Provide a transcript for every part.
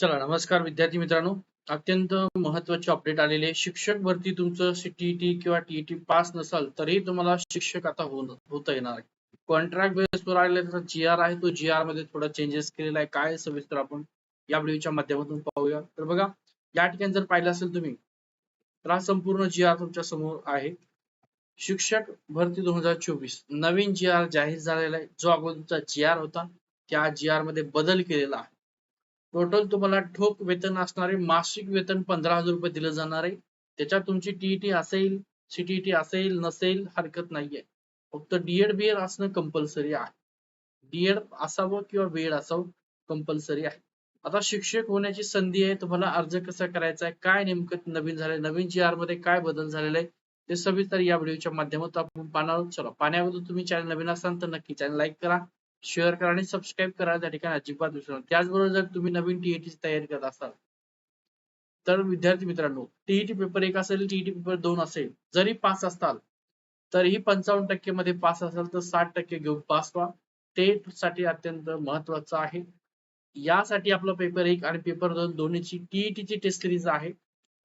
चला नमस्कार विद्यार्थी मित्रांनो. अत्यंत महत्त्वाचे अपडेट आलेले शिक्षक भरती तुमचं सीटीईटी किंवा टीईटी पास नसाल तरीही तुम्हाला शिक्षक आता होता येणार आहे. कॉन्ट्रॅक्ट बेसवर आलेला त्याचा जी आर आहे तो जी आरमध्ये थोडा चेंजेस केलेला आहे. काय सविस्तर आपण या व्हिडिओच्या माध्यमातून पाहूया. तर बघा या ठिकाणी जर पाहिलं असेल तुम्ही तर हा संपूर्ण जी आर तुमच्यासमोर आहे. शिक्षक भरती दोन हजार चोवीस नवीन जी आर जाहीर झालेला आहे. जो अगोदरचा जी आर होता त्या जी आरमध्ये बदल केलेला आहे. टोटल तुम्हाला ठोक वेतन असणारे मासिक वेतन पंधरा हजार रुपये दिलं जाणार आहे. त्याच्यात तुमची टीईटी असेल सीटीईटी असेल नसेल हरकत नाहीये. फक्त डीएड बीएड असणं कंपल्सरी आहे. डीएड असावं किंवा बीएड असावं कंपल्सरी आहे. आता शिक्षक होण्याची संधी आहे तुम्हाला अर्ज कसा करायचा आहे काय नेमकं नवीन झालंय नवीन जी आरमध्ये काय बदल झालेला आहे ते सविस्तर या व्हिडिओच्या माध्यमातून आपण पाहणार चला पाण्याबद्दल तुम्ही चॅनल नवीन असाल तर नक्की चॅनल लाईक करा. शेअर करा आणि सबस्क्राईब करा त्या ठिकाणी अजिबात विसरू नका. त्याचबरोबर जर तुम्ही नवीन टीईटी तयारी करत असाल तर विद्यार्थी मित्रांनो टीईटी पेपर एक असेल टीईटी पेपर दोन असेल जरी पास असताल तरीही पंचावन्न टक्के मध्ये पास असाल तर साठ टक्के घेऊन पास व्हा. ते साठी अत्यंत महत्वाचं आहे. यासाठी आपलं पेपर एक आणि पेपर दोन दोन्हीची टीईटीची टेस्ट सिरीज आहे.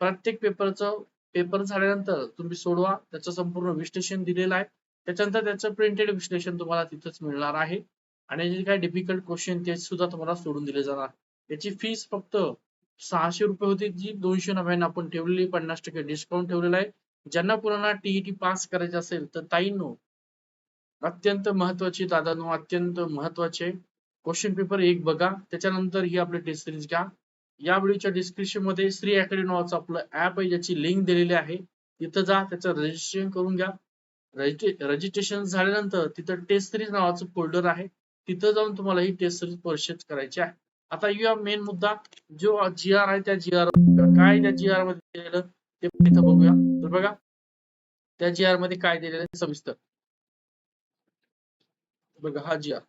प्रत्येक पेपरचं पेपर झाल्यानंतर तुम्ही सोडवा. त्याचं संपूर्ण विश्लेषण दिलेलं आहे. त्याच्यानंतर त्याचं प्रिंटेड विश्लेषण तुम्हाला तिथंच मिळणार आहे. आणि जे काही डिफिकल्ट क्वेश्चन ते सुद्धा तुम्हाला सोडून दिले जाणार. याची फीस फक्त सहाशे रुपये होती जी दोनशे नव्याण्णव आपण ठेवलेली पन्नास टक्के डिस्काउंट ठेवलेला आहे. ज्यांना पुन्हा टीईटी पास करायचे असेल तर ताईंनो अत्यंत महत्वाची दादांनो अत्यंत महत्त्वाचे क्वेश्चन पेपर एक बघा. त्याच्यानंतर ही आपली टेस्ट सिरीज घ्या. या व्हिडिओच्या डिस्क्रिप्शनमध्ये श्री अकॅडमी नावाचं आपलं ऍप आहे ज्याची लिंक दिलेली आहे. तिथं जा त्याचं रजिस्ट्रेशन करून घ्या. रजिस्ट्रेशन झाल्यानंतर तिथं टेस्ट सिरीज नावाचं फोल्डर आहे. तिथं जाऊन तुम्हाला ही टेस्ट सिरीज परचेज करायची आहे. आता या मेन मुद्दा जो जी आर आहे त्या जी आर काय त्या जी आरमध्ये दिलेलं ते इथं बघूया. तर बघा त्या जी आरमध्ये काय दिलेलं आहे सविस्तर. बघा हा जी आर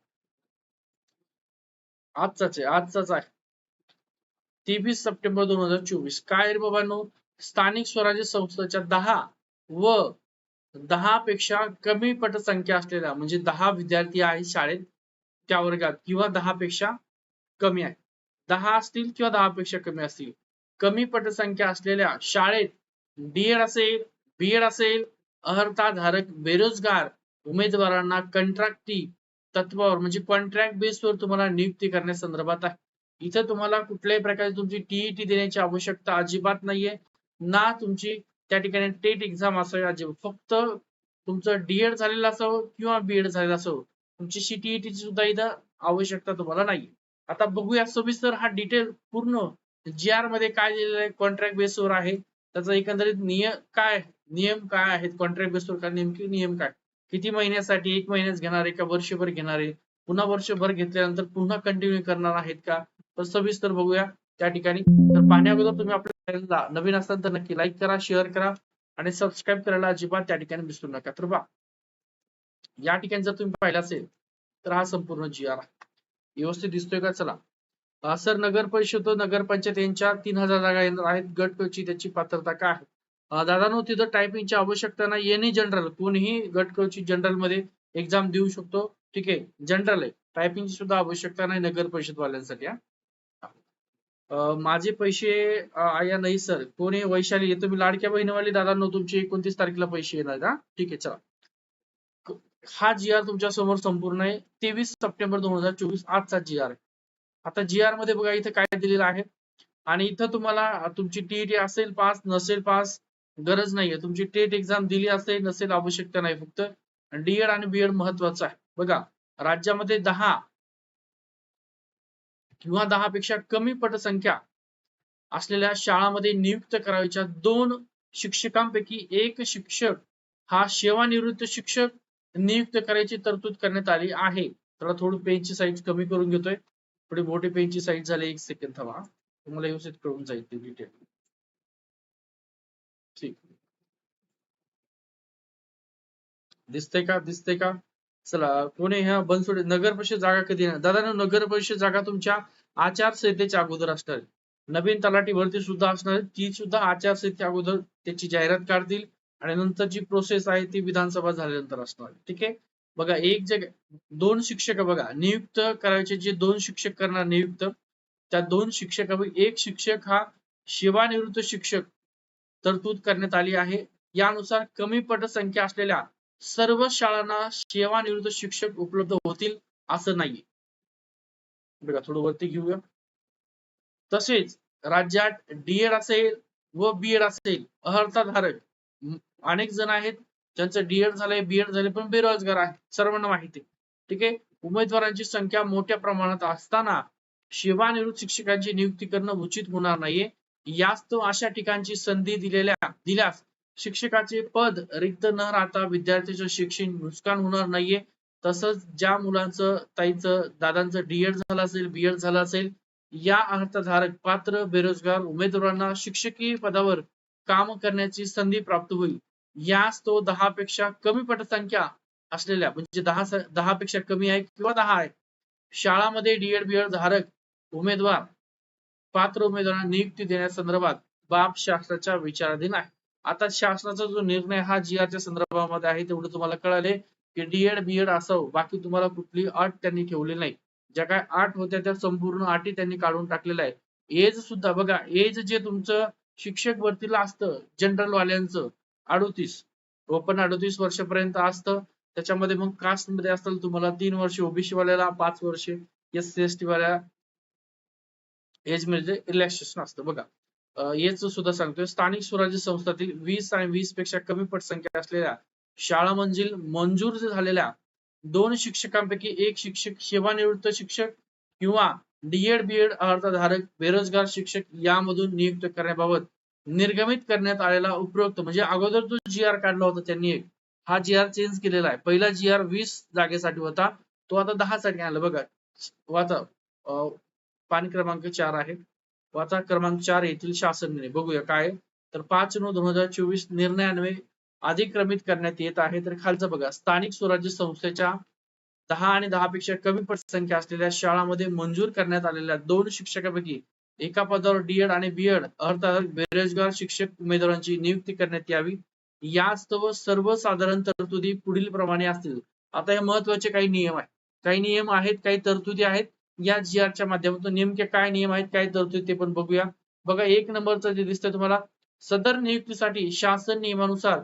आजचाच आहे आजचाच आहे. तेवीस सप्टेंबर दोन हजार चोवीस. काय रे बाबांनो? स्थानिक स्वराज्य संस्थेच्या दहा व दहा पेक्षा कमी पटसंख्या असलेल्या म्हणजे दहा विद्यार्थी आहेत शाळेत त्या वर्गात किंवा दहा पेक्षा कमी आहे. दहा असतील किंवा दहा पेक्षा कमी असतील. कमी पटसंख्या असलेल्या शाळेत डीएड असेल बीएड असेल अर्हताधारक बेरोजगार उमेदवारांना कंत्राटी तत्वावर म्हणजे कॉन्ट्रॅक्ट बेसवर तुम्हाला नियुक्ती करण्यासंदर्भात आहे. इथं तुम्हाला कुठल्याही प्रकारची तुमची टीईटी देण्याची आवश्यकता अजिबात नाहीये. ना तुमची त्या ठिकाणी टेट एक्झाम असावी अजिबात. फक्त तुमचं डीएड झालेलं असावं किंवा बीएड झालेलं असावं. तुमची सीटीईटी सुद्धा इथं आवश्यकता तुम्हाला नाही आता बघूया सविस्तर हा डिटेल पूर्ण जी आरमध्ये काय दिलेलं आहे कॉन्ट्रॅक्ट बेसवर आहे. त्याचा एकंदरीत नियम काय नियम काय आहेत? कॉन्ट्रॅक्ट बेसवर काय नेमके नियम काय? किती महिन्यासाठी एक महिन्यात घेणार आहे का? वर्षभर घेणार आहे? पुन्हा वर्षभर घेतल्यानंतर पुन्हा कंटिन्यू करणार आहेत का? तर सविस्तर बघूया. त्या ठिकाणी तर पाहण्याअगोदर तुम्ही आपल्या चॅनलला नवीन असाल तर नक्की लाईक करा शेअर करा आणि सबस्क्राईब करायला अजिबात त्या ठिकाणी विसरू नका. तर बा या ठिकाणी जर तुम्ही पाहिलं असेल तर हा संपूर्ण जी आर व्यवस्थित दिसतोय का? चला. सर नगर परिषद नगर पंचायत यांच्या तीन हजार जागा येणार आहेत. गटकची त्याची पात्रता काय आहे? दादानो तिथं टायपिंगची आवश्यकता नाही. एनी जनरल कोणीही गटकची जनरलमध्ये एक्झाम देऊ शकतो. ठीक आहे? जनरल आहे. टायपिंगची सुद्धा आवश्यकता नाही नगर परिषद वाल्यांसाठी माझे पैसे आया नाही सर. कोणी वैशाली तुम्ही लाडक्या बहिणीवाली दादांनो तुमचे एकोणतीस तारखेला पैसे येणार ठीक आहे चला. हा जी आर तुमच्यासमोर संपूर्ण आहे. तेवीस सप्टेंबर दोन हजार चोवीस आजचा जी आर आहे. आता जी आरमध्ये बघा इथं काय दिलेलं आहे? आणि इथं तुम्हाला तुमची टीईटी असेल पास नसेल पास गरज नाहीये. तुमची टेट एक्झाम दिली असेल नसेल आवश्यकता नाही फक्त. डीएड आणि बीएड महत्वाचं आहे. बघा राज्यामध्ये दहा किंवा दहा पेक्षा कमी पटसंख्या असलेल्या शाळामध्ये नियुक्त करायच्या दोन शिक्षकांपैकी एक शिक्षक हा सेवानिवृत्त शिक्षक नियुक्त करायची तरतूद करण्यात आली आहे. त्याला थोडी पेनची साईज कमी करून घेतोय. थोडी मोठी पेनची साईज झाली एक सेकंड थांबा. तुम्हाला व्यवस्थित कळून जाईल ते डिटेल ठीक. दिसतंय का? दिसतंय का? चला कोणी ह्या बनसोडे नगर परिषद जागा कधी दादा नगर परिषद जागा तुमच्या आचारसंहितेच्या अगोदर असणार नवीन तलाठी भरती सुद्धा असणार ती सुद्धा आचारसंहिते अगोदर त्याची जाहिरात काढतील. आणि नंतर जी प्रोसेस आहे ती विधानसभा झाल्यानंतर असणार. ठीक आहे? बघा एक जे दोन शिक्षक बघा नियुक्त करायचे जे दोन शिक्षक करणार नियुक्त त्या दोन शिक्षकापैकी एक शिक्षक हा सेवानिवृत्त शिक्षक तरतूद करण्यात आली आहे. यानुसार कमी पटसंख्या असलेल्या सर्व शाळांना सेवानिवृत्त शिक्षक उपलब्ध होतील असं नाही बघा थोडं वरती घेऊया. तसेच राज्यात डीएड असेल व बीएड असेल अर्हताधारक अनेक जण आहेत ज्यांचं डीएड झालंय बीएड झाले पण बेरोजगार आहे सर्वांना माहिती आहे. ठीक आहे? उमेदवारांची संख्या मोठ्या प्रमाणात असताना सेवानिवृत्त शिक्षकांची नियुक्ती करणं उचित होणार नाहीये. यास्तव अशा ठिकाणची संधी दिलेल्या दिल्यास शिक्षकाचे पद रिक्त न राहता विद्यार्थ्याचं शिक्षण नुकसान होणार नाहीये. तसंच ज्या मुलांचं ताईचं दादांचं डीएड झालं असेल बीएड झालं असेल या अर्थधारक पात्र बेरोजगार उमेदवारांना शिक्षकीय पदावर काम करण्याची संधी प्राप्त होईल. यास तो दहा पेक्षा कमी पटसंख्या असलेल्या म्हणजे दहा दहा पेक्षा कमी आहे किंवा दहा आहे शाळामध्ये डीएड बीएड धारक उमेदवार पात्र उमेदवारांना नियुक्ती देण्यासंदर्भात बाब शासनाच्या विचाराधीन आहे. आता शासनाचा जो निर्णय हा जी च्या संदर्भामध्ये आहे तेवढं तुम्हाला कळाले की डीएड बीएड असो बाकी तुम्हाला कुठली अट त्यांनी ठेवली नाही. ज्या काय आठ होत्या त्या संपूर्ण अटी त्यांनी काढून टाकलेल्या आहे एज सुद्धा बघा एज जे तुमचं शिक्षक भरतीला असतं जनरल वाल्यांचं अडोतीस हो, ओपन अडोतीस वर्षापर्यंत असतं. त्याच्यामध्ये मग कास्टमध्ये असेल तुम्हाला तीन वर्ष ओबीसी वाल्याला पाच वर्ष एस सी एस टी वाल्या एजमध्ये रिलॅक्सेशन असतं बघा हेच सुद्धा सांगतोय. स्थानिक स्वराज्य संस्थातील वीस आणि वीसपेक्षा कमी पटसंख्या असलेल्या शाळा मंजिल मंजूर झालेल्या दोन शिक्षकांपैकी एक शिक्षक सेवानिवृत्त शिक्षक किंवा डीएड बीएड अर्थधारक बेरोजगार शिक्षक यामधून नियुक्त करण्याबाबत निर्गमित करण्यात आलेला उपरोक्त म्हणजे अगोदर जो जी आर काढला होता त्यांनी एक. हा जी आर चेंज केलेला आहे. पहिला जी आर वीस जागेसाठी होता. तो आता दहा साठी आला बघा वाचा अं, पान क्रमांक चार आहे. वाचा क्रमांक चार येथील शासन निर्णय बघूया काय तर पाच नऊ दोन हजार चोवीस निर्णयान्वये अधिक्रमित करण्यात येत आहे. तर खालचं बघा स्थानिक स्वराज्य संस्थेच्या दहा आणि दहा पेक्षा कमी पटसंख्या असलेल्या शाळांमध्ये मंजूर करण्यात आलेल्या दोन शिक्षकांपैकी एका पदावर डीएड आणि बीएड अर्थात बेरोजगार शिक्षक उमेदवारांची नियुक्ती करण्यात यावी. यास्तव सर्वसाधारण तरतुदी पुढील प्रमाणे असतील. आता हे महत्त्वाचे काही नियम आहेत काही नियम आहेत काही तरतुदी आहेत. या जी च्या माध्यमातून नेमके काय नियम आहेत काय तरतुदी ते पण बघूया. बघा एक नंबरचं जे दिसतंय तुम्हाला सदर नियुक्तीसाठी शासन नियमानुसार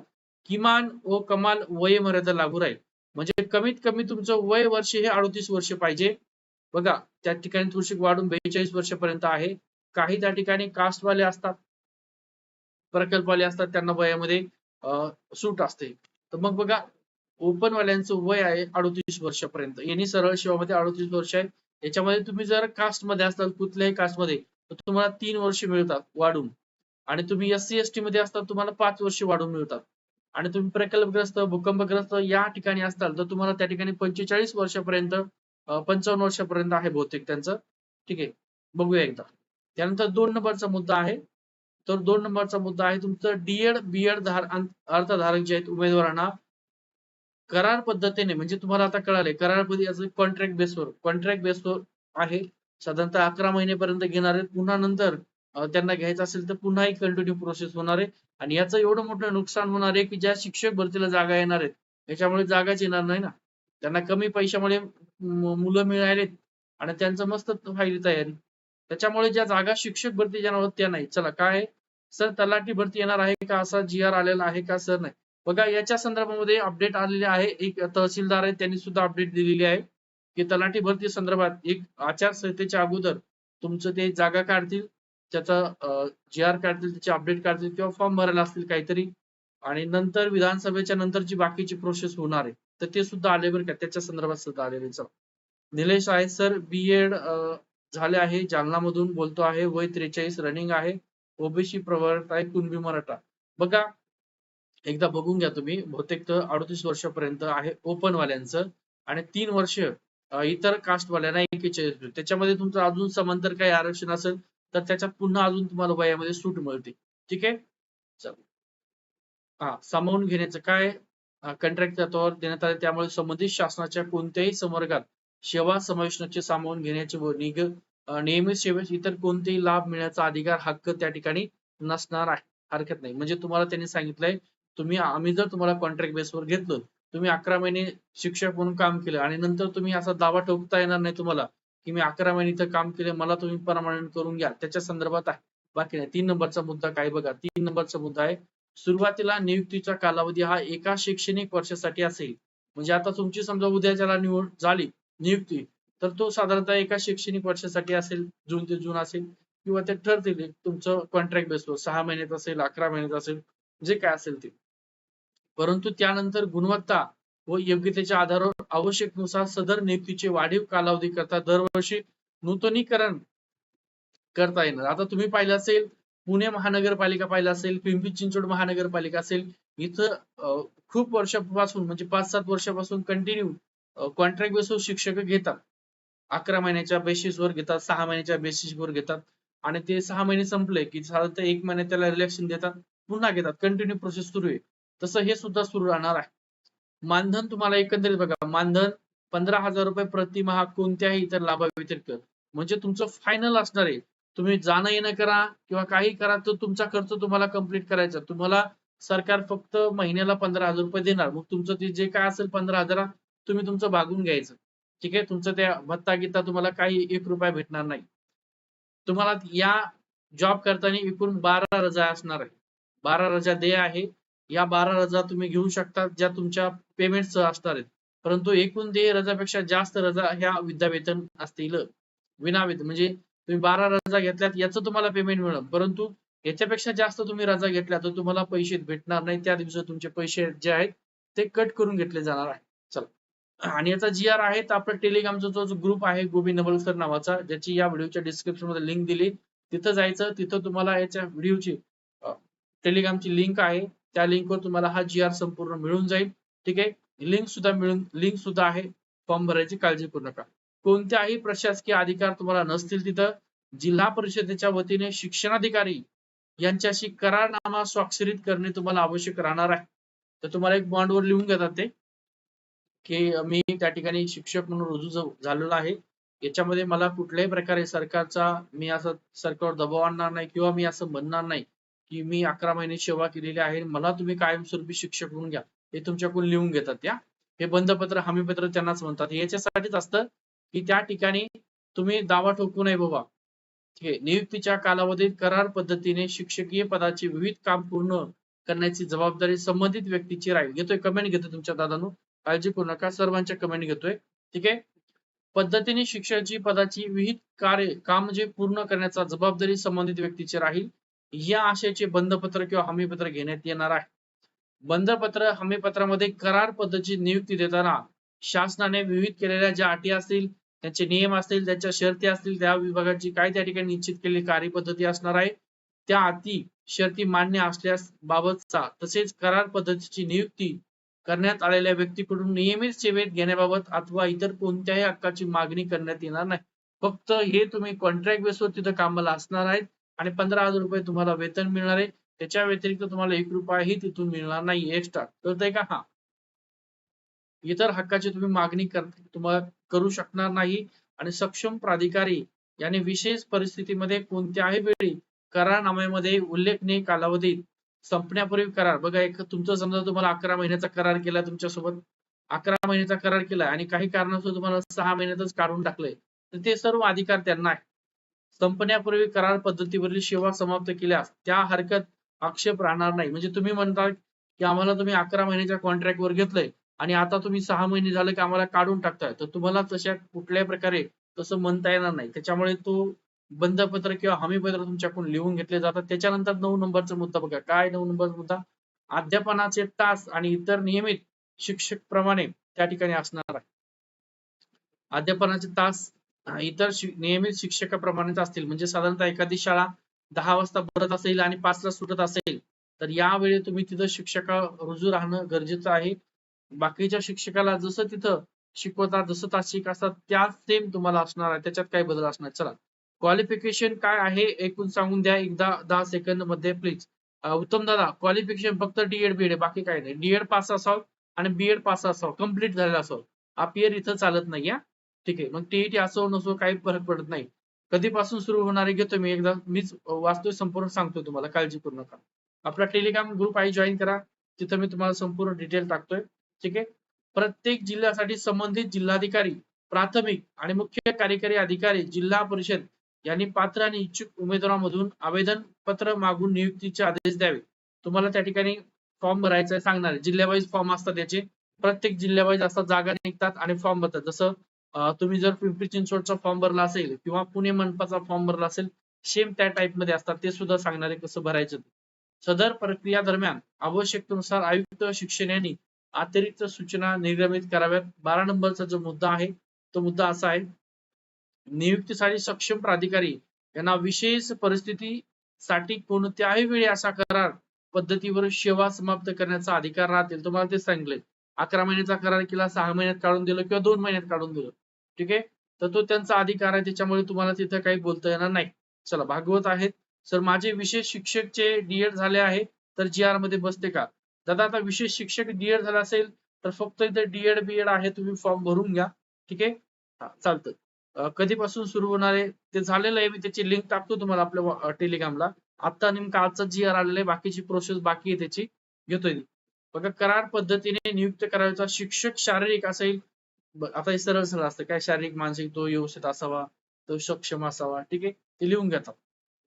किमान व कमाल वयमर्यादा लागू राहील. म्हणजे कमीत कमी तुमचं वय वर्ष हे अडोतीस वर्ष पाहिजे. बघा त्या ठिकाणी थोडीशी वाढून बेचाळीस वर्षापर्यंत आहे. काही त्या ठिकाणी कास्टवाले असतात प्रकल्पवाले असतात त्यांना वयामध्ये सूट असते. तर मग बघा ओपन वाल्यांचं वय आहे अडोतीस वर्षापर्यंत. यांनी सरळ सेवामध्ये अडोतीस वर्ष आहे. याच्यामध्ये तुम्ही जर कास्टमध्ये असतात कुठल्याही कास्टमध्ये तर तुम्हाला तीन वर्ष मिळतात वाढून. आणि तुम्ही एस सी एस टी मध्ये असतात तुम्हाला पाच वर्ष वाढून मिळतात. आणि तुम्ही प्रकल्पग्रस्त भूकंपग्रस्त या ठिकाणी असताल तर तुम्हाला त्या ठिकाणी पंचेचाळीस वर्षापर्यंत पंचावन्न वर्षापर्यंत आहे बहुतेक त्यांचं. ठीक आहे? बघूया एकदा. त्यानंतर दोन नंबरचा मुद्दा आहे. तर दोन नंबरचा मुद्दा आहे तुमचं डीएड बीएड धार अर्थधारक जे आहेत उमेदवारांना करार पद्धतीने म्हणजे तुम्हाला आता कळाले करार पद्धती कॉन्ट्रॅक्ट बेसवर कॉन्ट्रॅक्ट बेसवर आहे. साधारणतः अकरा महिनेपर्यंत घेणार आहेत. पुन्हा नंतर त्यांना घ्यायचं असेल तर पुन्हा ही कंटिन्यू प्रोसेस होणार आहे. आणि याचं एवढं मोठं नुकसान होणार आहे की ज्या शिक्षक भरतीला जागा येणार आहेत याच्यामुळे जागाच येणार नाही ना. त्यांना कमी पैशामुळे मुलं मिळालेत आणि त्यांचं मस्त फायली तयारी त्याच्यामुळे ज्या जागा शिक्षक भरती येणार होत त्या नाही. चला काय सर तलाठी भरती येणार आहे का? असा जी आर आलेला आहे का? सर नाही. बघा याच्या संदर्भामध्ये अपडेट आलेले आहे. एक तहसीलदार आहे त्यांनी सुद्धा अपडेट दिलेली आहे की तलाठी भरती संदर्भात एक आचारसंहितेच्या अगोदर तुमचं ते जागा काढतील. त्याचा जी आर काढतील त्याचे अपडेट काढतील किंवा फॉर्म भरायला असतील काहीतरी. आणि नंतर विधानसभेच्या नंतरची बाकीची प्रोसेस होणार आहे. तर ते सुद्धा आले बरं का त्याच्या संदर्भात सुद्धा आलेले चला निलेश आहे सर बी एड झाले आहे. जालना मधून बोलतो आहे. वय त्रेचाळीस रनिंग आहे. ओबीसी प्रवर्त आहे कुणबी मराठा. बघा एकदा बघून घ्या तुम्ही. बहुतेक तर अडतीस वर्षापर्यंत आहे ओपन वाल्यांचं आणि तीन वर्ष इतर कास्टवाल्यांना एकेचाळीस त्याच्यामध्ये तुमचं अजून समांतर काही आरक्षण असेल तर त्याच्या पुन्हा अजून तुम्हाला वयामध्ये सूट मिळते. ठीक आहे? हा सामावून घेण्याचं काय? कंत्राट तत्वावर देण्यात आले. त्यामुळे संबंधित शासनाच्या कोणत्याही संवर्गात सेवा समावेशनाचे सामावून घेण्याचे व निग नियमित सेवेस इतर कोणतेही लाभ मिळण्याचा अधिकार हक्क त्या ठिकाणी नसणार आहे. हरकत नाही. म्हणजे तुम्हाला त्यांनी सांगितलंय तुम्ही आम्ही जर तुम्हाला कॉन्ट्रॅक्ट बेसवर घेतलं तुम्ही अकरा महिने शिक्षक म्हणून काम केलं आणि नंतर तुम्ही असा दावा ठोकता येणार नाही तुम्हाला. की मी अकरा महिने इथं काम केलं मला तुम्ही परमानंट करून घ्या. त्याच्या संदर्भात आहे. बाकी नाही तीन नंबरचा मुद्दा काय बघा. तीन नंबरचा मुद्दा आहे. सुरुवातीला नियुक्तीचा कालावधी हा एका शैक्षणिक वर्षासाठी असेल. म्हणजे आता तुमची समजा उद्या ज्याला निवड झाली नियुक्ती तर तो साधारणतः एका शैक्षणिक वर्षासाठी असेल जून ते जून असेल किंवा ते ठरतील तुमचं कॉन्ट्रॅक्ट बेसवर सहा महिन्यात असेल अकरा महिन्यात असेल जे काय असेल ते. परंतु त्यानंतर गुणवत्ता व योग्यतेच्या आधारावर आवश्यकनुसार सदर नियुक्तीचे वाढीव कालावधी करता दरवर्षी नूतनीकरण करता येणार. आता तुम्ही पाहिलं असेल पुणे महानगरपालिका पाहिलं असेल पिंपरी चिंचवड महानगरपालिका असेल इथं खूप वर्षापासून म्हणजे पाच सात वर्षापासून कंटिन्यू कॉन्ट्रॅक्ट बेसवर शिक्षक घेतात. अकरा महिन्याच्या बेसिसवर घेतात सहा महिन्याच्या बेसिसवर घेतात. आणि ते सहा महिने संपले की साधारणतः एक महिने त्याला रिलॅक्शन देतात पुन्हा घेतात. कंटिन्यू प्रोसेस सुरू आहे. तसं हे सुद्धा सुरू राहणार आहे. मानधन तुम्हाला एकंदरीत बघा मानधन पंधरा हजार रुपये प्रतिमाहा कोणत्याही इतर लाभाव्यतिरिक्त म्हणजे तुमचं फायनल असणार आहे. तुम्ही जाणं येणं करा किंवा काही करा तर तुमचा खर्च तुम्हाला कंप्लीट करायचा. तुम्हाला सरकार फक्त महिन्याला पंधरा हजार रुपये देणार. मग तुमचं ते जे काय असेल पंधरा हजारात तुम्ही तुमचं भागून घ्यायचं. ठीक आहे? तुमचं त्या भत्ता गीता तुम्हाला काही एक रुपया भेटणार नाही. तुम्हाला या जॉब करताना एकूण बारा रजा असणार आहे. बारा रजा दे आहे. या बारा रजा तुम्ही घेऊ शकता ज्या तुमच्या पेमेंट असणार आहेत. परंतु एकूण देय रजापेक्षा जास्त रजा ह्या विद्यावेतन असतील. विनावेतन म्हणजे तुम्ही बारा रजा घेतल्यात याचं तुम्हाला पेमेंट मिळेल. परंतु याच्यापेक्षा जास्त तुम्ही रजा घेतल्या तर तुम्हाला पैसे भेटणार नाही. त्या दिवशी तुमचे पैसे जे आहेत ते कट करून घेतले जाणार आहे. चला. आणि याचा जी आर आहे तर आपला टेलिग्रामचा जो ग्रुप आहे गोबी नवलकर नावाचा ज्याची या व्हिडिओच्या डिस्क्रिप्शनमध्ये लिंक दिली. तिथं जायचं तिथं तुम्हाला याच्या व्हिडिओची टेलिग्रामची लिंक आहे. त्या लिंकवर तुम्हाला हा जी आर संपूर्ण मिळून जाईल. ठीक आहे? लिंक सुद्धा मिळून लिंक सुद्धा आहे. फॉर्म भरायची काळजी करू नका. कोणत्याही प्रशासकीय अधिकार तुम्हाला नसतील तिथं जिल्हा परिषदेच्या वतीने शिक्षणाधिकारी यांच्याशी करारनामा स्वाक्षरित करणे तुम्हाला आवश्यक राहणार आहे. तर तुम्हाला एक बॉन्डवर लिहून घेतात ते की मी त्या ठिकाणी शिक्षक म्हणून रुजू झालेलो आहे. याच्यामध्ये मला कुठल्याही प्रकारे सरकारचा मी असं सरकारवर दबाव आणणार नाही किंवा मी असं म्हणणार नाही. की मी अकरा महिने सेवा केलेली आहे मला तुम्ही कायमस्वरूपी शिक्षक म्हणून घ्या. हे तुमच्याकडून लिहून घेतात या. हे बंधपत्र हमीपत्र त्यांनाच म्हणतात. याच्यासाठीच असतं की त्या ठिकाणी तुम्ही दावा ठोकू नये बाबा. ठीक आहे नियुक्तीच्या कालावधीत करार पद्धतीने शिक्षकीय पदाचे विविध काम पूर्ण करण्याची जबाबदारी संबंधित व्यक्तीची राहील. घेतोय कमेंट घेतो तुमच्या दादांनो. काळजी करू नका सर्वांच्या कमेंट घेतोय. ठीक आहे? पद्धतीने शिक्षकाची पदाची विविध कार्य काम जे पूर्ण करण्याचा जबाबदारी संबंधित व्यक्तीची राहील. या आशयाचे बंधपत्र किंवा हमीपत्र घेण्यात येणार आहे. बंधपत्र हमीपत्रामध्ये करार पद्धतीची नियुक्ती देताना शासनाने विविध केलेल्या ज्या अटी असतील त्यांचे नियम असतील त्यांच्या शर्ती असतील त्या विभागाची काय त्या ठिकाणी निश्चित केलेली कार्यपद्धती असणार आहे त्या अटी शर्ती मान्य असल्यास बाबतचा तसेच करार पद्धतीची नियुक्ती करण्यात आलेल्या व्यक्तीकडून नियमित सेवेत घेण्याबाबत अथवा इतर कोणत्याही हक्काची मागणी करण्यात येणार नाही. फक्त हे तुम्ही कॉन्ट्रॅक्ट बेसवर तिथं कामाला असणार आहेत. आणि पंधरा हजार रुपये तुम्हाला वेतन मिळणार आहे. त्याच्या व्यतिरिक्त तुम्हाला एक रुपयाही तिथून मिळणार नाही एक्स्ट्रा कळतंय का? हा. इतर हक्काची तुम्ही मागणी कर तुम्हाला करू शकणार नाही. आणि सक्षम प्राधिकारी याने विशेष परिस्थितीमध्ये कोणत्याही वेळी करारनाम्यामध्ये उल्लेखनीय कालावधीत संपण्यापूर्वी करार. बघा एक तुमचं समजा तुम्हाला अकरा महिन्याचा करार केला तुमच्यासोबत. अकरा महिन्याचा करार केला आणि काही कारणास्तव तुम्हाला सहा महिन्यातच काढून टाकलंय. तर ते सर्व अधिकार त्यांना आहे. संपण्यापूर्वी करार पद्धतीवरील सेवा समाप्त केल्यास त्या हरकत आक्षेप राहणार नाही. म्हणजे तुम्ही म्हणता की आम्हाला तुम्ही अकरा महिन्याच्या कॉन्ट्रॅक्ट वर घेतलंय आणि आता तुम्ही सहा महिने झाले की आम्हाला काढून टाकताय. तर तुम्हाला तशा कुठल्याही प्रकारे तसं म्हणता येणार नाही. त्याच्यामुळे तो बंधपत्र किंवा हमीपत्र तुमच्याकडून लिहून घेतले जातात. त्याच्यानंतर नऊ नंबरचा मुद्दा बघा. काय नऊ नंबरचा मुद्दा? अध्यापनाचे तास आणि इतर नियमित शिक्षक प्रमाणे त्या ठिकाणी असणार आहे. अध्यापनाचे तास इतर नियमित शिक्षकाप्रमाणेच असतील. म्हणजे साधारणतः एखादी शाळा दहा वाजता भरत असेल आणि पाचला सुटत असेल तर यावेळी तुम्ही तिथं शिक्षका रुजू राहणं गरजेचं आहे. बाकीच्या शिक्षकाला जसं तिथं शिकवतात जसं तास शिक असतात त्याच सेम तुम्हाला असणार आहे. त्याच्यात काही बदल असणार. चला. क्वालिफिकेशन काय आहे एकूण सांगून द्या. एकदा दहा सेकंदमध्ये प्लीज उत्तम दादा क्वालिफिकेशन फक्त डीएड बीएड बाकी काय नाही. डीएड पास असावं आणि बीएड पास असावं. कंप्लीट झालेला असावं. अपियर इथं चालत नाही या ठीक आहे. मग टीईटी असो नसो काही फरक पडत नाही. कधीपासून सुरू होणार आहे घेतो मी एकदा. मीच वाचतोय संपूर्ण सांगतो तुम्हाला काळजी करू नका. आपला टेलिग्राम ग्रुप आहे जॉईन करा. तिथं मी तुम्हाला संपूर्ण डिटेल टाकतोय. ठीक आहे? प्रत्येक जिल्ह्यासाठी संबंधित जिल्हाधिकारी प्राथमिक आणि मुख्य कार्यकारी अधिकारी जिल्हा परिषद यांनी पात्र आणि इच्छुक उमेदवारांमधून आवेदन पत्र मागून नियुक्तीचे आदेश द्यावे. तुम्हाला त्या ठिकाणी फॉर्म भरायचा आहे सांगणार जिल्हावाईज फॉर्म असतात याचे. प्रत्येक जिल्ह्यावाईज असतात जागा निघतात आणि फॉर्म भरतात. जसं तुम्ही जर पिंपरी चिंचवडचा फॉर्म भरला असेल किंवा पुणे मनपाचा फॉर्म भरला असेल सेम त्या टाइपमध्ये असतात. ते सुद्धा सांगणारे कसं भरायचं सदर प्रक्रिया दरम्यान आवश्यकतेनुसार आयुक्त शिक्षण यांनी अतिरिक्त सूचना निर्गमित कराव्यात. बारा नंबरचा जो मुद्दा आहे तो मुद्दा असा आहे नियुक्तीसाठी सक्षम प्राधिकारी यांना विशेष परिस्थितीसाठी कोणत्याही वेळी असा करार पद्धतीवर सेवा समाप्त करण्याचा अधिकार राहतील. तुम्हाला ते सांगले. अकरा महिन्याचा करार केला सहा महिन्यात काढून दिलं किंवा दोन महिन्यात काढून दिलं. ठीक आहे? तर तो त्यांचा अधिकार आहे त्याच्यामुळे तुम्हाला तिथं काही बोलता येणार नाही. चला भागवत आहेत. सर माझे विशेष शिक्षकचे डीएड झाले आहे तर जी आरमध्ये बसते का? दादा आता विशेष शिक्षक डीएड झाला असेल तर फक्त इथे डीएड बीएड आहे तुम्ही फॉर्म भरून घ्या. ठीक आहे? हा, चालतं कधीपासून सुरू होणार आहे? ते झालेलं आहे मी त्याची लिंक टाकतो तुम्हाला आपल्या टेलिग्रामला आता नेमका आजचा जी आर आलेला आहे बाकीची प्रोसेस बाकी आहे त्याची. घेतोय बघा करार पद्धतीने नियुक्त करायचा शिक्षक शारीरिक असेल आता हे सरळ सरळ असतं. काय शारीरिक मानसिक तो व्यवस्थित असावा तो सक्षम असावा ठीक आहे? ते लिहून घेतात.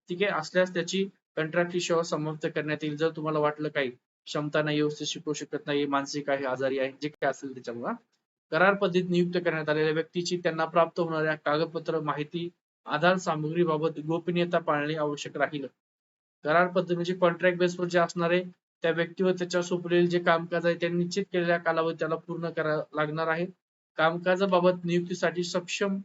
ठीक आहे? असल्यास त्याची कंट्रॅक्ट सेवा समाप्त करण्यात येईल. जर तुम्हाला वाटलं काही क्षमता नाही व्यवस्थित शिकवू शकत नाही मानसिक आहे आजारी आहे जे काय असेल त्याच्यामुळे करार पद्धतीत नियुक्त करण्यात आलेल्या व्यक्तीची त्यांना प्राप्त होणाऱ्या कागदपत्र माहिती आधार सामग्रीबाबत गोपनीयता पाळणे आवश्यक राहील. करार पद्धती म्हणजे कॉन्ट्रॅक्ट बेसवर जे असणारे त्या व्यक्तीवर त्याच्या सोपलेले जे कामकाज आहे त्यांनी निश्चित केलेल्या कालावधी त्याला पूर्ण करा लागणार आहे. कामकाजाबाबत नियुक्तीसाठी सक्षम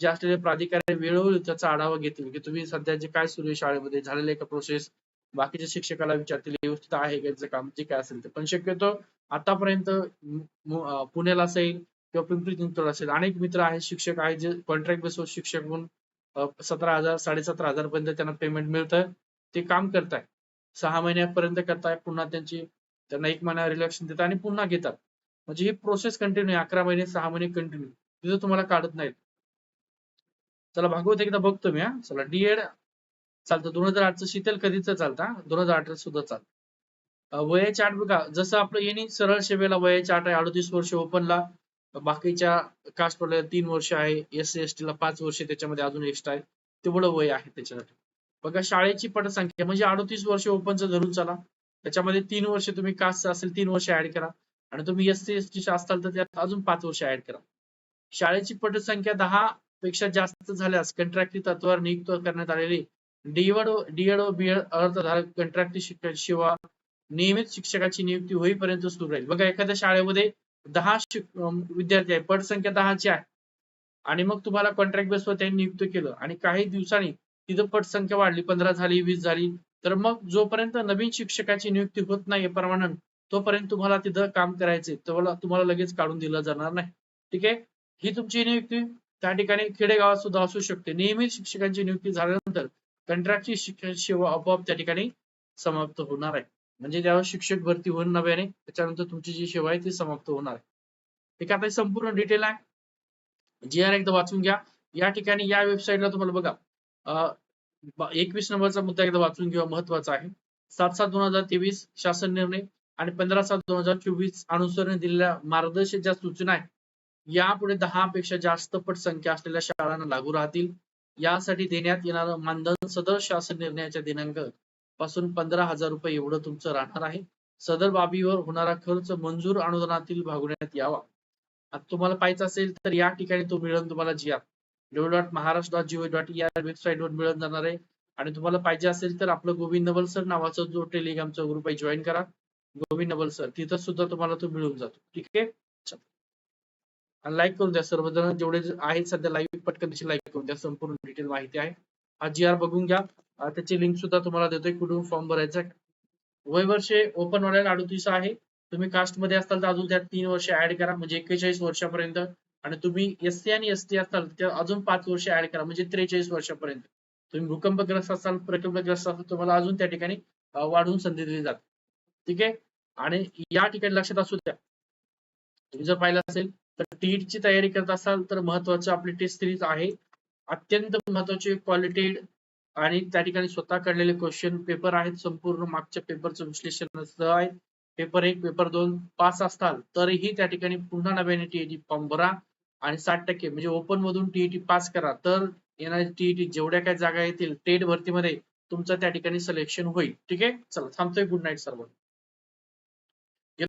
जे असलेले प्राधिकारी वेळोवेळी त्याचा आढावा घेतील. की तुम्ही सध्या जे काय सुरू आहे शाळेमध्ये झालेले का प्रोसेस बाकीच्या शिक्षकाला विचारतील व्यवस्थित आहे का त्याचं काम? जे काय असेल ते. पण शक्यतो आतापर्यंत पुण्याला असेल किंवा पिंपरी चिंचवड असेल अनेक मित्र आहेत शिक्षक आहेत जे कॉन्ट्रॅक्ट बेसवर शिक्षक म्हणून सतरा हजार साडेसतरा हजार पर्यंत त्यांना पेमेंट मिळतं ते काम करताय सहा महिन्यापर्यंत करताय पुन्हा त्यांची त्यांना एक महिना रिलॅक्शन देतात आणि पुन्हा घेतात. म्हणजे ही प्रोसेस कंटिन्यू आहे. अकरा महिने सहा महिने कंटिन्यू तिथं तुम्हाला काढत नाहीत. चला भागवत एकदा बघतो मी हा. चला डीएड चालतं. दोन हजार आठचं शीतल कधीच चालतं दोन हजार अठरा सुद्धा चालतं. वयाच्या वयाची आठ बघा. जसं आपलं येणे सरळ सेवेला वयाच्या आठ आहे अडतीस वर्ष ओपनला. बाकीच्या कास्ट वाल्या तीन वर्ष आहे एस सी एस टी ला पाच वर्ष त्याच्यामध्ये अजून एक्स्ट्रा आहे. तेवढं वय आहे त्याच्यासाठी. बघा शाळेची पटसंख्या म्हणजे अडतीस वर्ष ओपनचं धरून चला. त्याच्यामध्ये तीन वर्ष तुम्ही कास्ट असेल तीन वर्ष ऍड करा. आणि तुम्ही एस सी एस टी असाल तर त्यात अजून पाच वर्ष ऍड करा. शाळेची पटसंख्या दहा पेक्षा जास्त झाल्यास कंत्राटी तत्वावर नियुक्त करण्यात आलेली डीएड डीएड बीएड अर्थधारक कंट्रॅक्टी शिक्षक शिवाय नियमित शिक्षकाची नियुक्ती होईपर्यंत सुरू राहील. बघा एखाद्या शाळेमध्ये दहा विद्यार्थी आहे पटसंख्या दहाची आहे. आणि मग तुम्हाला कॉन्ट्रॅक्ट बेसवर त्यांनी नियुक्त केलं. आणि काही दिवसांनी तिथं पटसंख्या वाढली. पंधरा झाली वीस झाली. तर मग जोपर्यंत नवीन शिक्षकाची नियुक्ती होत नाही परमानंट तोपर्यंत तुम्हाला तिथं काम करायचंय तुम्हाला तुम्हाला लगेच काढून दिलं जाणार नाही. ठीक आहे? ही तुमची नियुक्ती त्या ठिकाणी खेडेगावात सुद्धा असू शकते. नियमित शिक्षकांची नियुक्ती झाल्यानंतर कंत्राटची शिक्षण सेवा आपोआप त्या ठिकाणी समाप्त होणार आहे. म्हणजे त्यावर शिक्षक भरती होऊन नव्याने त्याच्यानंतर तुमची जी सेवा आहे ती समाप्त होणार आहे. ठीक आहे आता संपूर्ण डिटेल आहे. जी आर एकदा वाचून घ्या. या ठिकाणी या वेबसाईटला तुम्हाला बघा. एकवीस नंबरचा मुद्दा एकदा वाचून घेऊ महत्त्वाचा आहे. सात सात दोन हजार तेवीस शासन निर्णय आणि पंधरा सात दोन हजार चोवीस अनुसरण दिलेल्या मार्गदर्शक ज्या सूचना आहेत. यापुढे दहा पेक्षा जास्त पट संख्या असलेल्या शाळांना लागू राहतील. यासाठी देण्यात येणारं मानधन सदर शासन निर्णयाच्या दिनांकपासून पंधरा हजार रुपये एवढं तुमचं राहणार आहे. सदर बाबीवर होणारा खर्च मंजूर अनुदानातील भागवण्यात यावा. आता तुम्हाला पाहिजे असेल तर या ठिकाणी तो मिळून तुम्हाला G R W dot Maharashtra dot G O dot e या वेबसाईटवर मिळून जाणार आहे. आणि तुम्हाला पाहिजे असेल तर आपलं गोविंद नवल सर नावाचा जो टेलिग्रामचा ग्रुप आहे जॉईन करा. गोविंद नवल सर तिथं सुद्धा तुम्हाला तो मिळून जातो. ठीक आहे? आणि लाईक करून द्या सर्वजण. जेवढे आहेत सध्या लाईव्ह पटकन त्याची लाईक करून द्या. संपूर्ण डिटेल माहिती आहे. हा जी आर बघून घ्या. त्याची लिंक सुद्धा तुम्हाला देतोय. कुठून फॉर्म भरायचा वय वर्षे ओपन वाल्याला अडतीस आहे. तुम्ही कास्टमध्ये असाल तर अजून त्यात तीन वर्ष ऍड करा. म्हणजे एक्केचाळीस वर्षापर्यंत. आणि तुम्ही एससी आणि एस टी असाल तर अजून पाच वर्ष ऍड करा. म्हणजे त्रेचाळीस वर्षापर्यंत. तुम्ही भूकंपग्रस्त असाल प्रकल्पग्रस्त असाल तुम्हाला अजून त्या ठिकाणी वाढवून संधी दिली जाते. ठीक आहे? आणि या ठिकाणी लक्षात असू द्या. तुम्ही जर पाहिलं असेल तर टीईटी ची तयारी करत असाल तर महत्वाचं आपली टेस्ट सिरीज आहे. अत्यंत महत्वाची क्वालिटेड आणि त्या ठिकाणी स्वतः काढलेले क्वेश्चन पेपर आहेत संपूर्ण मागच्या पेपरचं विश्लेषण आहे. पेपर एक पेपर दोन पास असताल तरीही त्या ठिकाणी पुन्हा नव्याने टीईटी फॉर्म भरा आणि साठ टक्के म्हणजे ओपन मधून टीईटी पास करा. तर येणारी टीईटी जेवढ्या काही जागा येतील टेट भरतीमध्ये तुमचं त्या ठिकाणी सिलेक्शन होईल. ठीक आहे? चला थांबतोय. गुड नाईट सर्व